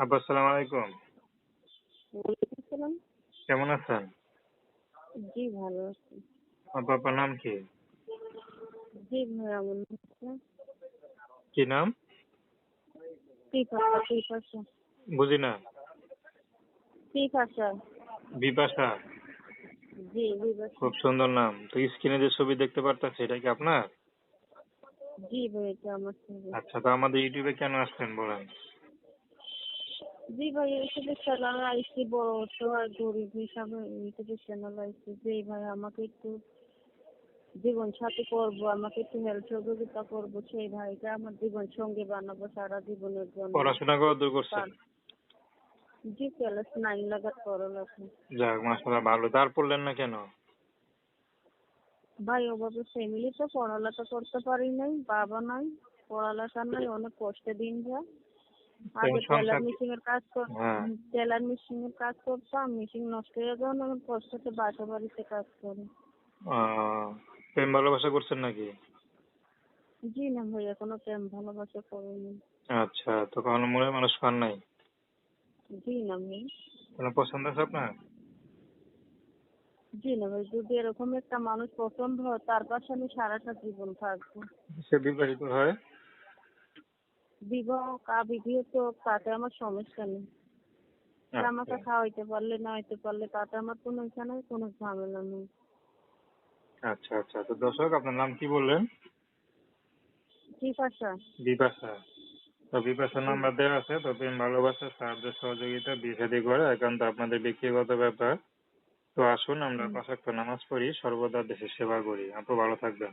আব্বা আসসালামু আলাইকুম। কেমন আছেন? জি ভালো আছি। আব্বা আপনার নাম কি? জি ভাই আমার নাম কি নাম? বুঝি না। বিপাশা। জি খুব সুন্দর নাম। তো স্ক্রিনে যে ছবি দেখতে পারতেছে এটা কি আপনার? জি ভাই এটা আমার ছবি। আচ্ছা তো আমাদের ইউটিউবে কেন আসছেন বলেন? ভাই ইউটিউবে চ্যানেল আইসি বড় অসহায় গরিব হিসাবে ইউটিউবে চ্যানেল আইসি জি ভাই আমাকে একটু জীবন সাথী করব আমাকে একটু হেল্প সহযোগিতা করব সেই ভাইকে আমার জীবন সঙ্গী বানাবো সারা জীবনের জন্য। পড়াশোনা কত দূর করছেন জি ক্লাস নাইন লাগাত পড়ালেখা যাক মাসাল্লাহ ভালো। তার পড়লেন না কেন? ভাই ওভাবে ফ্যামিলিতে পড়ালেখা করতে পারি নাই বাবা নাই পড়ালেখা নাই অনেক কষ্টে দিন যায়। আগে টেলার। মেশিন এর কাজ কর হ্যাঁ। টেলার মেশিন এর কাজ করতাম মেশিন নষ্ট হয়ে যাওয়ার আমি কষ্টতে বাসা বাড়িতে কাজ করি। প্রেম ভালোবাসা করছেন নাকি? জি না ভাই এখনও প্রেম ভালোবাসা করিনি। আচ্ছা তো কখনো মনে মানুষ পান নাই? জি না ভাই কোনো পছন্দ আছে আপনার? জি না ভাই যদি এরকম একটা মানুষ পছন্দ হয় তার পাশে আমি সারাটা জীবন থাকব। সে বিবাহিত হয়? বিবাহ কা বিবাহিত তাতে আমার সমস্যা নেই। সে আমাকে আচ্ছা খাওয়াইতে পারলে না হইতে পারলে তাতে আমার কোনো এখানে কোনো ঝামেলা নেই। আচ্ছা আচ্ছা। তো দর্শক আপনার নাম কি বললেন? আছে বিপাশা। তো বিপাশার নাম্বার দেওয়া আছে তো প্রেম ভালোবাসা সাহায্য সহযোগিতা বিয়ে শাদী করে একান্ত আপনাদের ব্যক্তিগত ব্যাপার। তো আসুন আমরা পাঁচ ওয়াক্ত নামাজ পড়ি সর্বদা দেশের সেবা করি। আপনি ভালো থাকবেন।